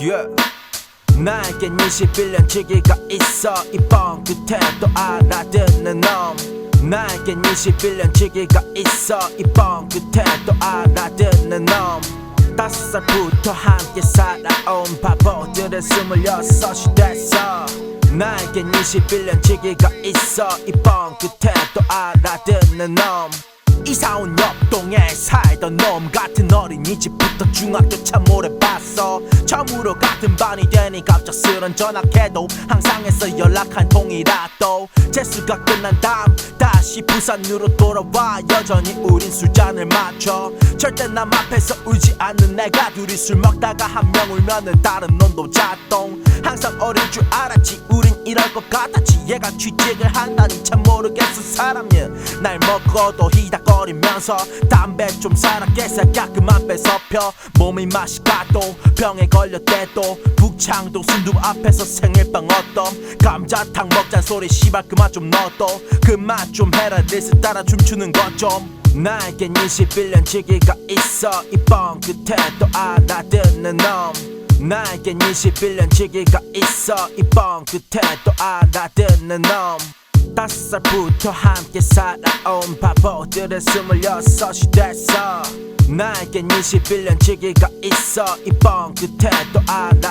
yeah. 나에겐 21년 지기가 있어. 이번 끝에 또 알아듣는 놈. 나에겐 21년 지기가 있어. 이번 끝에 또 알아듣는 놈. 다섯 살부터 함께 살아온 바보들의 스물여섯이 됐어. 나에겐 21년 지기가 있어. 이번 끝에 또 알아듣는 놈 이사 온 옆동에 살던 놈 같은 어린이집부터 중학교 참 오래 봤어. 처음으로 같은 반이 되니 갑작스런 전화해도 항상 해서 연락 한 통이라도. 재수가 끝난 다음 다시 부산으로 돌아와 여전히 우린 술잔을 맞춰 절대 남 앞에서 울지 않는 내가 둘이 술 먹다가 한 명 울면은 다른 놈도 자동. 항상 어릴 줄 알았지 우린 이럴 것 같았지. 얘가 취직을 한다니 참 모르겠어 사람이. 날 먹어도 희닥거리면서 담배 좀 사라 개새끼야 그만 뺏어 펴 몸이 맛이 가도 병에 걸렸대도 북창동 순두 앞에서 생일빵 어떤 감자탕 먹잔 소리 씨발 그만 좀 넣어도 그만 좀 해라. 리스 따라 춤추는 것좀. 나에겐 21년 지기가 있어. 이번 끝에 또 알아듣는 놈. 나에겐 21년 지기가 있어. 이번 끝에 또 알아듣는 놈 다섯 살부터 함께 살아온 바보들의 스물여섯이 됐어. 나에겐 21년 지기가 있어. 이번 끝에 또 알아듣는 놈